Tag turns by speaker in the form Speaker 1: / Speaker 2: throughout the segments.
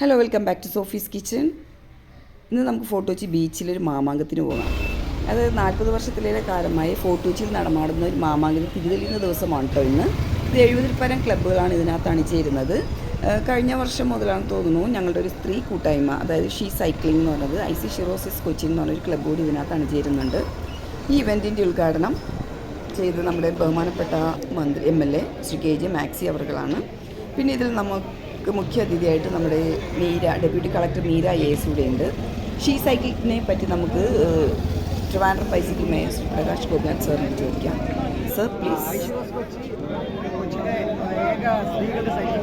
Speaker 1: Hello welcome back to Sophie's kitchen ഇന്ന് നമുക്ക് fort Kochi ബീച്ചിലൊരു മാമാങ്കത്തിന് പോകാം. അത് നാൽപ്പത് വർഷത്തിലേറെ കാലമായി ഫോർട്ട് കൊച്ചിയിൽ നടമാടുന്ന ഒരു മാമാങ്കത്തിന് തിരിതെളിയുന്ന ദിവസമാണ് കേട്ടോ ഇന്ന്. ഇത് എഴുപതിൽ പരം ക്ലബ്ബുകളാണ് ഇതിനകത്ത് അണിചേരുന്നത്. കഴിഞ്ഞ വർഷം മുതലാണ് തോന്നുന്നു ഞങ്ങളുടെ ഒരു സ്ത്രീ കൂട്ടായ്മ അതായത് ഷീ സൈക്ലിംഗ് എന്ന് പറയുന്നത് ഐ സി ഷിറോസിസ് കൊച്ചി എന്ന് പറഞ്ഞൊരു ക്ലബ്ബ് കൂടി ഇതിനകത്ത് അണിചേരുന്നുണ്ട്. ഈ ഇവന്റിന്റെ ഉദ്ഘാടനം ചെയ്ത് നമ്മുടെ ബഹുമാനപ്പെട്ട മന്ത്രി M L A Shri K J Maxi അവർകളാണ്. പിന്നെ ഇതിൽ നമുക്ക് മുഖ്യ അതിഥിയായിട്ട് നമ്മുടെ മീര ഡെപ്യൂട്ടി കളക്ടർ മീര യേസൂടെ ഉണ്ട്. ഷീ സൈക്കിളിനെ പറ്റി നമുക്ക് ട്രിവാൻഡ്രം ബൈസിക്കിൾ മേയർ പ്രകാശ് ഗോപിനാഥ് സാറിനെ ചോദിക്കാം. സർ പ്ലീസ്
Speaker 2: സ്ത്രീകളുടെ സൈക്കിൾ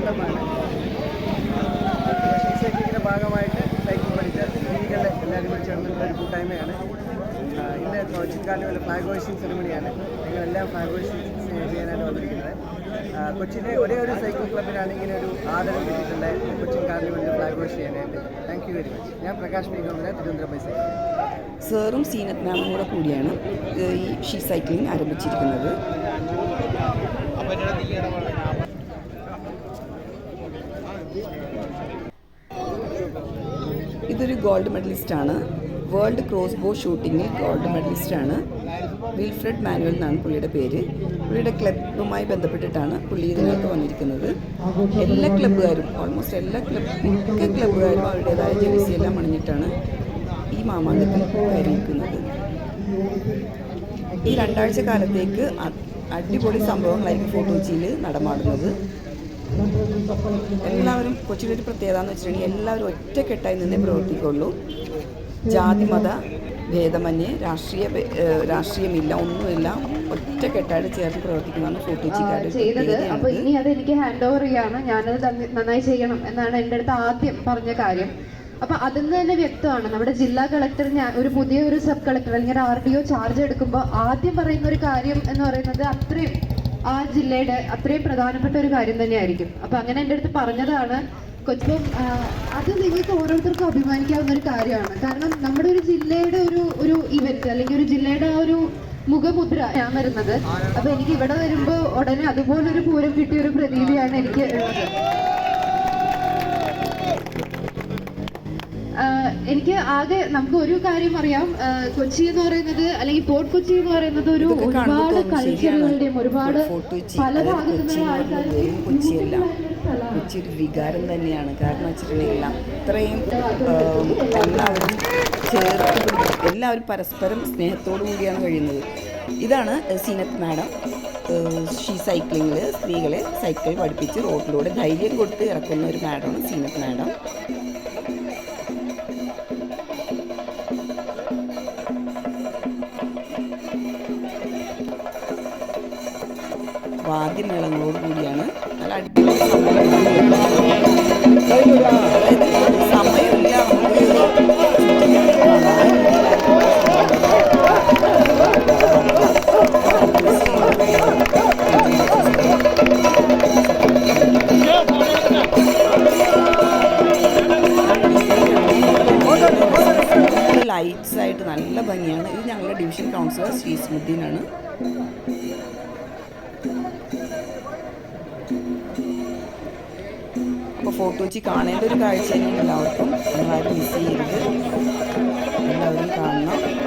Speaker 2: ഒരു കൂട്ടായ്മയാണ് ഇന്ന് കൊച്ചിൻ കാർണിവൽ ഫ്ലാഗ് ഹോയിസിംഗ് സെറിമണിയാണ്. ഞങ്ങളെല്ലാം ഫ്ലാഗ് ഹോയിസിംഗ് ചെയ്യാനായിട്ട് വന്നിരിക്കുന്നത്. കൊച്ചിയിലെ ഒരേ ഒരു സൈക്കിൾ ക്ലബിനാണ് ഇങ്ങനെ ഒരു ആദരം കിട്ടിയിട്ടുണ്ട്. കൊച്ചിൻ കാർണിവലിൽ ഫ്ലാഗ് ഹോസ്റ്റ് ചെയ്യാനായിട്ട്. താങ്ക് യു വെരി മച്ച് ഞാൻ പ്രകാശ് പി ഗോമിനെ തിരുവനന്തപുരം ബൈ സൈക്കിൾ
Speaker 1: സാറും സീനത്ത് മാമും കൂടെ കൂടിയാണ് ഈ ഷീ സൈക്ലിംഗ് ആരംഭിച്ചിരിക്കുന്നത്. ഇതൊരു ഗോൾഡ് മെഡലിസ്റ്റാണ്. വേൾഡ് ക്രോസ് ബോ ഷൂട്ടിങ്ങിൽ ഗോൾഡ് മെഡലിസ്റ്റാണ് വിൽഫ്രഡ് മാനുവൽ എന്നാണ് പുള്ളിയുടെ പേര്. പുള്ളിയുടെ ക്ലബുമായി ബന്ധപ്പെട്ടിട്ടാണ് പുള്ളി ഇതിനകത്ത് വന്നിരിക്കുന്നത്. എല്ലാ ക്ലബ്ബുകാരും ഓൾമോസ്റ്റ് എല്ലാ ക്ലബ് മിക്ക ക്ലബ്ബുകാരും അവരുടേതായ ജേഴ്സി എല്ലാം അണിഞ്ഞിട്ടാണ് ഈ മാമാങ്കത്തിൽ കയറിയിരിക്കുന്നത് ഈ രണ്ടാഴ്ച കാലത്തേക്ക് അടിപൊളി സംഭവങ്ങളായിരിക്കും ഫോർട്ട് കൊച്ചിയിൽ നടമാടുന്നത്. എല്ലാവരും കൊച്ചിയിലൊരു പ്രത്യേകത എന്ന് വെച്ചിട്ടുണ്ടെങ്കിൽ എല്ലാവരും ഒറ്റക്കെട്ടായി നിന്നേ പ്രവർത്തിക്കുള്ളൂ. ജാതി മത ഭേദമന്യേ രാഷ്ട്രീയ രാഷ്ട്രീയമില്ല ഒന്നുമില്ല ഒറ്റക്കെട്ടായിട്ട് ചേർന്ന് പ്രവർത്തിക്കുന്നതാണ് ചെയ്യാറ്
Speaker 3: ചെയ്തത്. അപ്പൊ ഇനി അത് എനിക്ക് ഹാൻഡ് ഓവർ ചെയ്യാണ്. ഞാനത് നന്നായി ചെയ്യണം എന്നാണ് എന്റെ അടുത്ത് ആദ്യം പറഞ്ഞ കാര്യം. അപ്പൊ അതിൽ നിന്ന് തന്നെ വ്യക്തമാണ്. നമ്മുടെ ജില്ലാ കളക്ടർ ഞാൻ ഒരു പുതിയ ഒരു സബ് കളക്ടർ അല്ലെങ്കിൽ ആർ ഡി ഒ ചാർജ് എടുക്കുമ്പോൾ ആദ്യം പറയുന്ന ഒരു കാര്യം എന്ന് പറയുന്നത് അത്രയും ആ ജില്ലയുടെ അത്രയും പ്രധാനപ്പെട്ട ഒരു കാര്യം തന്നെയായിരിക്കും. അപ്പൊ അങ്ങനെ എന്റെ അടുത്ത് പറഞ്ഞതാണ്. കൊച്ചിപ്പം അത് നിങ്ങൾക്ക് ഓരോരുത്തർക്കും അഭിമാനിക്കാവുന്ന ഒരു കാര്യമാണ്. കാരണം നമ്മുടെ ഒരു ജില്ലയുടെ ഒരു ഒരു ഇവന്റ് അല്ലെങ്കിൽ ഒരു ജില്ലയുടെ ആ ഒരു മുഖമുദ്ര ഞാൻ വരുന്നത്. അപ്പൊ എനിക്ക് ഇവിടെ വരുമ്പോ ഉടനെ അതുപോലൊരു പൂരം കിട്ടിയ ഒരു പ്രതീതിയാണ് എനിക്ക് ഉള്ളത്. എനിക്ക് ആകെ നമുക്ക് ഒരു കാര്യം അറിയാം. കൊച്ചി എന്ന് പറയുന്നത് അല്ലെങ്കിൽ പോർട്ട് കൊച്ചി എന്ന് പറയുന്നത് ഒരു ഒരുപാട് കൾച്ചറുകളുടെയും ഒരുപാട് പല
Speaker 1: ഭാഗത്തുനിന്നുള്ള
Speaker 3: ഭാഗത്തു
Speaker 1: കൊച്ചി ഒരു വികാരം തന്നെയാണ്. കാരണം വെച്ചിട്ടുണ്ടെങ്കിൽ അത്രയും എല്ലാവരും ചേർത്ത് എല്ലാവരും പരസ്പരം സ്നേഹത്തോടു കൂടിയാണ് കഴിയുന്നത്. ഇതാണ് സീനത്ത് മാഡം. ഷീ സൈക്ലിങ്ങിൽ സ്ത്രീകളെ സൈക്കിൾ പഠിപ്പിച്ച് റോഡിലൂടെ ധൈര്യം കൊടുത്ത് ഇറക്കുന്ന ഒരു മാഡമാണ് സീനത്ത് മാഡം. വാദ്യമേളങ്ങളോട് കൂടിയാണ് നല്ല അടിപൊളി ലൈറ്റ്സ് ആയിട്ട് നല്ല ഭംഗിയാണ്. ഇത് ഞങ്ങളുടെ ഡിവിഷൻ കൗൺസിലർ ശ്രീ സ്മുദ്ദീനാണ്. ഫോട്ടോ വെച്ച് കാണേണ്ട ഒരു കാഴ്ച എല്ലാവർക്കും. നിങ്ങളാരും മിസ് ചെയ്യരുത്. എല്ലാവരും കാണണം.